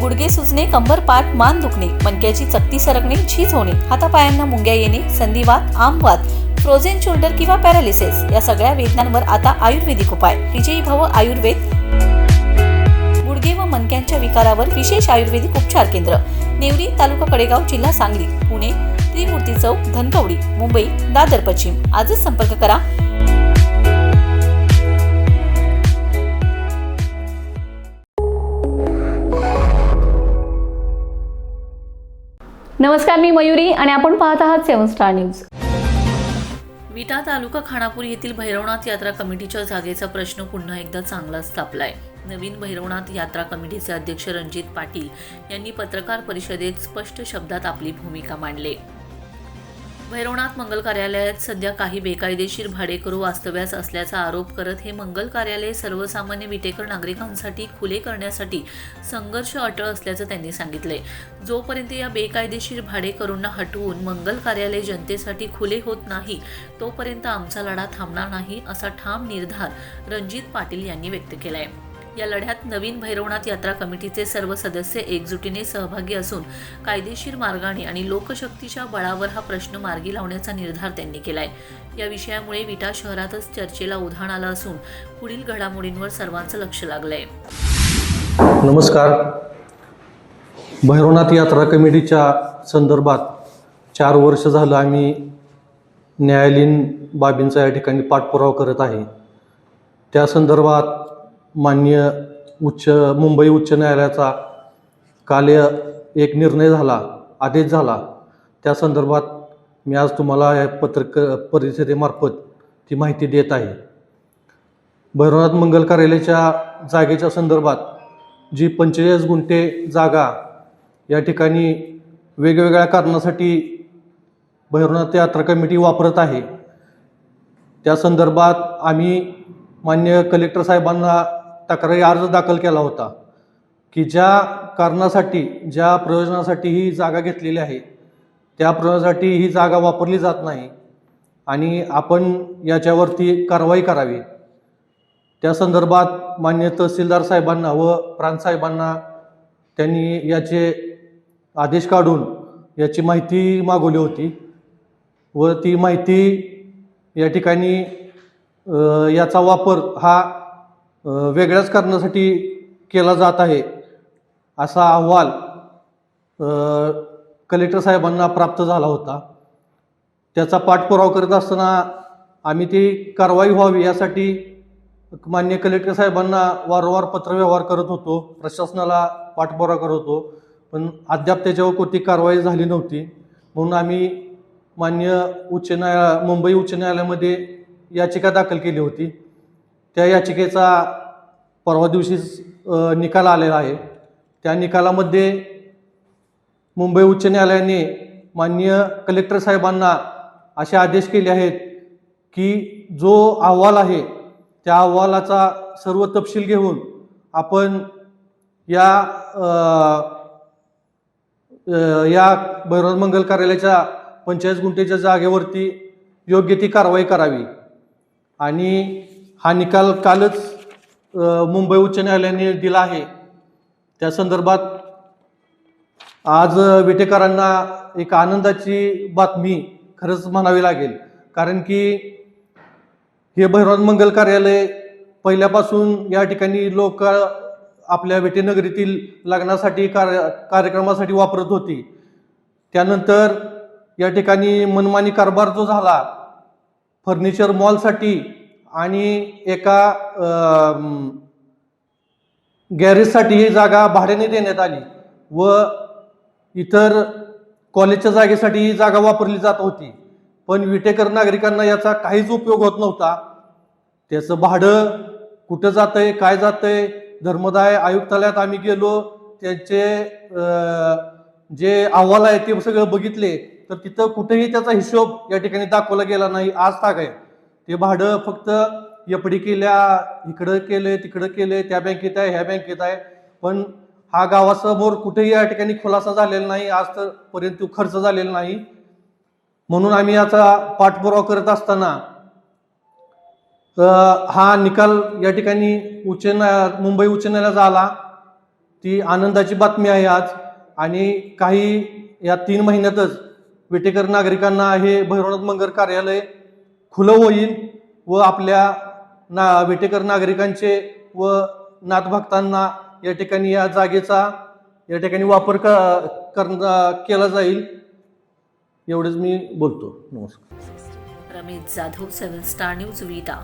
गुडघे सुजणे कंबर पाठ मान दुखणे मणक्याची चकती सरकणे झीज होणे हातापायांना मुंग्या येणे संधिवात आमवात फ्रोझेन शोल्डर किंवा पॅरालिसिस या सगळ्या वेदनांवर आता आयुर्वेदिक उपाय. विजयी भव आयुर्वेद. गुडघे व मणक्यांच्या विकारावर विशेष आयुर्वेदिक उपचार केंद्र. नेवरी तालुका कडेगाव जिल्हा सांगली पुणे त्रिमूर्ती चौक धनकवडी मुंबई दादर पश्चिम. आजच संपर्क करा. नमस्कार मी मयुरी आणि आपण पाहत आहात seven star news. Vita taluka Khanapur येथील भैरवनाथ यात्रा कमिटीच्या जागेचा प्रश्न पुन्हा एकदा चांगलाच तापलाय. नवीन भैरवनाथ यात्रा कमिटीचे अध्यक्ष रणजित पाटील यांनी पत्रकार परिषदेत स्पष्ट शब्दात आपली भूमिका मांडली. भैरवनाथ मंगल कार्यालयात सध्या काही बेकायदेशीर भाडेकरू वास्तव्यास असल्याचा आरोप करत हे मंगल कार्यालय सर्वसामान्य विटेकर नागरिकांसाठी खुले करण्यासाठी संघर्ष अटळ असल्याचं त्यांनी सांगितले जोपर्यंत या बेकायदेशीर भाडेकरूंना हटवून मंगल कार्यालय जनतेसाठी खुले होत नाही तोपर्यंत आमचा लढा थांबणार नाही असा ठाम निर्धार रणजित पाटील यांनी व्यक्त केला आहे या लढ्यात नवीन भैरवनाथ यात्रा कमिटीचे सर्व सदस्य एकजुटीने सहभागी असून कायदेशीर मार्गाने आणि लोकशक्तीच्या बळावर हा प्रश्न मार्गी लावण्याचा निर्धार त्यांनी केलाय. या विषयामुळे विटा शहरातच चर्चेला उधाण आलं असून पुढील घडामोडींवर सर्वांचं लक्ष लागलंय. नमस्कार. भैरवनाथ यात्रा कमिटीच्या संदर्भात चार वर्ष झालं आम्ही न्यायालयीन बाबींचा या ठिकाणी पाठपुरावा करत आहे. त्या संदर्भात मान्य उच्च मुंबई उच्च न्यायालयाचा काल एक निर्णय झाला आदेश झाला. त्या संदर्भात मी आज तुम्हाला या पत्रक परिषदेमार्फत ती माहिती देत आहे. भैरवनाथ मंगल कार्यालयाच्या जागेच्या संदर्भात जी पंचेचाळीस गुंठे जागा या ठिकाणी वेगवेगळ्या कारणासाठी भैरवनाथ यात्रा कमिटी वापरत आहे. त्या संदर्भात आम्ही मान्य कलेक्टर साहेबांना तक्रारी अर्ज दाखल केला होता की ज्या कारणासाठी ज्या प्रयोजनासाठी ही जागा घेतलेली आहे त्या प्रयोजनासाठी ही जागा वापरली जात नाही आणि आपण याच्यावरती कारवाई करावी. त्या संदर्भात मान्य तहसीलदार साहेबांना व प्रांतसाहेबांना त्यांनी याचे आदेश काढून याची माहिती मागवली होती व ती माहिती या ठिकाणी याचा वापर हा वेगळ्याच कारणासाठी केला जात आहे असा अहवाल कलेक्टर साहेबांना प्राप्त झाला होता. त्याचा पाठपुरावा करत असताना आम्ही ती कारवाई व्हावी यासाठी मान्य कलेक्टर साहेबांना वारंवार पत्रव्यवहार करत होतो प्रशासनाला पाठपुरावा करत होतो पण अद्याप त्याच्यावर कोणती कारवाई झाली नव्हती. म्हणून आम्ही मान्य उच्च न्यायालय मुंबई उच्च न्यायालयामध्ये याचिका दाखल केली होती. त्या याचिकेचा परवा दिवशीच निकाल आलेला आहे. त्या निकालामध्ये मुंबई उच्च न्यायालयाने मान्य कलेक्टर साहेबांना असे आदेश केले आहेत की जो अहवाल आहे त्या अहवालाचा सर्व तपशील घेऊन आपण या या भैरव मंगल कार्यालयाच्या पंचेचाळीस गुंठेच्या जागेवरती योग्य ती कारवाई करावी. आणि हा निकाल कालच मुंबई उच्च न्यायालयाने दिला आहे. त्या संदर्भात आज विटेकरांना एक आनंदाची बातमी खरंच म्हणावी लागेल. कारण की हे भैरवन मंगल कार्यालय पहिल्यापासून या ठिकाणी लोक आपल्या विटेनगरीतील लग्नासाठी कार्य कार्यक्रमासाठी वापरत होती. त्यानंतर या ठिकाणी मनमानी कारभार जो झाला फर्निचर मॉलसाठी आणि एका गॅरेजसाठी ही जागा भाड्याने देण्यात आली व इतर कॉलेजच्या जागेसाठी ही जागा वापरली जात होती. पण विटेकर नागरिकांना याचा काहीच उपयोग होत नव्हता. त्याचं भाडं कुठं जातंय काय जातंय धर्मदाय आयुक्तालयात आम्ही गेलो त्यांचे जे अहवाल आहे ते सगळं बघितले तर तिथं कुठेही त्याचा हिशोब या ठिकाणी दाखवला गेला नाही. आज ताग आहे. ते भाडं फक्त एफडी केल्या इकडं केलंय तिकडं केलंय त्या बँकेत आहे ह्या बँकेत आहे. पण हा गावासमोर कुठेही या ठिकाणी खुलासा झालेला नाही आज तर पर्यंत खर्च झालेला नाही. म्हणून आम्ही याचा पाठपुरावा करत असताना हा निकाल या ठिकाणी उच्च मुंबई उच्च न्यायालयाचा आला. ती आनंदाची बातमी आहे आज. आणि काही या तीन महिन्यातच विटेकर नागरिकांना हे भैरवनाथ मंगर कार्यालय खुलं होईल व आपल्या ना विटेकर नागरिकांचे व नाथभक्तांना या ठिकाणी या जागेचा या ठिकाणी वापर क करता केला जाईल. एवढंच मी बोलतो. नमस्कार. Ramesh Jadhav seven star news Vita.